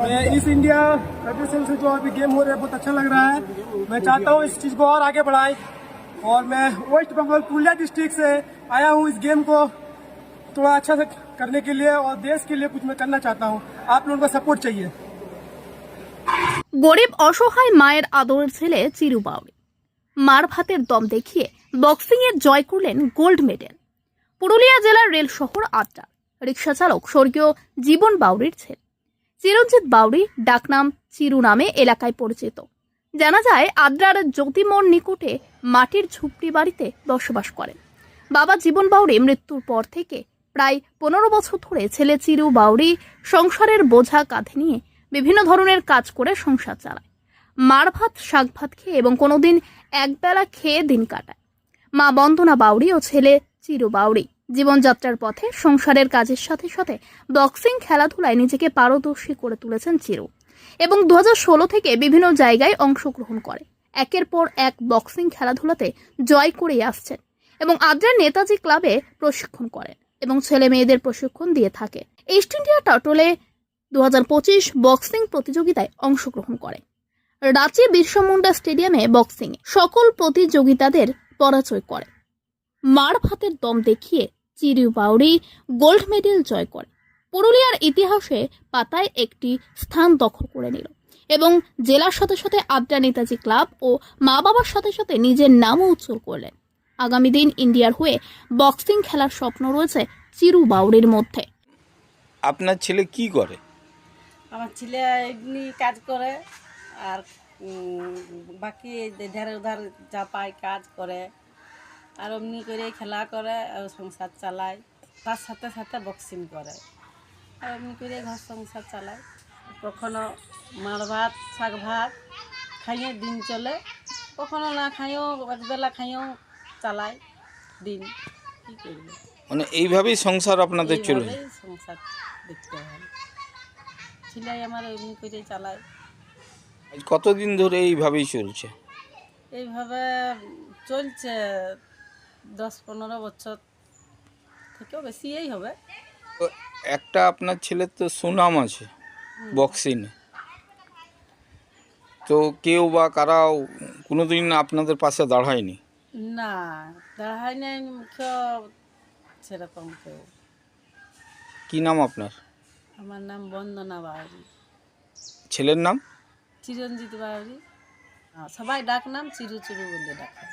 मैं इस India federation से जो अभी गेम हो रहे हैं बहुत अच्छा लग रहा है मैं चाहता हूँ इस चीज़ को और आगे बढ़ाएं और मैं वेस्ट बंगाल पुरुलिया डिस्ट्रिक्ट से आया हूँ इस गेम को थोड़ा अच्छा से करने के लिए और देश के लिए कुछ मैं करना चाहता हूँ आप लोगों का सपोर्ट चाहिए গরিব অসহায় মায়ের আদরের ছেলে চিরু বাউরি মার ভাতের দম দেখিয়ে বক্সিং এ জয় করলেন গোল্ড মেডেল পুরুলিয়া জেলার রেল শহর আড্ডা রিক্সা চালক স্বর্গীয় জীবন বাউরির ছেলে চিরঞ্জিত বাউরি ডাকনাম চিরু নামে এলাকায় পরিচিত। জানা যায়, আদ্রার জ্যোতিমোড় নিকটে মাটির ঝুপড়ি বাড়িতে বসবাস করেন। বাবা জীবন বাউরি মৃত্যুর পর থেকে প্রায় পনেরো বছর ধরে ছেলে চিরু বাউরি সংসারের বোঝা কাঁধে নিয়ে বিভিন্ন ধরনের কাজ করে সংসার চালায়। মার ভাত, শাক ভাত খেয়ে এবং কোনোদিন একবেলা খেয়ে দিন কাটায়। মা বন্দনা বাউরি ও ছেলে চিরু বাউরি জীবনযাত্রার পথে, সংসারের কাজের সাথে সাথে বক্সিং খেলাধুলায় নিজেকে পারদর্শী করে তুলেছেন চিরু এবং দু হাজার ষোলো থেকে বিভিন্ন জায়গায় অংশগ্রহণ করে। একের পর এক বক্সিং খেলাধুলাতে জয় করে আসছেন এবং আদ্রার নেতাজি ক্লাবে প্রশিক্ষণ করেন এবং ছেলে মেয়েদের প্রশিক্ষণ দিয়ে থাকে। ইস্ট ইন্ডিয়া টাটলে দু পঁচিশ বক্সিং প্রতিযোগিতায় অংশগ্রহণ করে। রাঁচি বিরসা মুন্ডা স্টেডিয়ামে বক্সিং সকল প্রতিযোগিতাদের পরাজয় করে। মার ভাতের দম দেখিয়ে চিরু বাউরি গোল্ড মেডেল জয় করে। পুরুলিয়ার ইতিহাসে পাতায় একটি স্থান দখল করে নিল এবং জেলার সাথে সাথে আদ্রা নেতাজি ক্লাব ও মা বাবার সাথে সাথে নিজের নামও উজ্জ্বল করলেন। আগামী দিন ইন্ডিয়ার হয়ে বক্সিং খেলার স্বপ্ন রয়েছে চিরু বাউরির মধ্যে। আপনার ছেলে কি করে? আমার ছেলে এমনি কাজ করে আর বাকি ধারে উধার যা পায় কাজ করে। আর এমনি করে খেলা করে আর সংসার চালায়। তার সাথে সাথে বক্সিং করে। আর এমনি করে ঘর সংসার চালায়। কখনো মার ভাত শাক ভাত খাইয়ে দিন চলে। কখনো না খাইও একবেলা খাইও চালায় দিন। কী করবে? মানে এইভাবেই সংসার আপনাদের চলে। সংসার দেখতে হয়। ছেলে আমার এমনি করে চালায়। কতদিন ধরে এইভাবেই চলছে? এইভাবে চলছে দশ পনেরো বছর থেকেও বেশিই হবে। একটা আপনার ছেলের তো সুনাম আছে বক্সিংয়ে তো কেউ বা কারাও কোনোদিন আপনাদের পাশে দাঁড়ায়নি? না দাঁড়ায় নাই মুখ্য সেরকম কেউ। কি নাম আপনার? আমার নাম বন্দনা বাউরি ছেলের নাম? চিরঞ্জিত বাউরি সবাই ডাক নাম চিরু চিরু বলে ডাকে।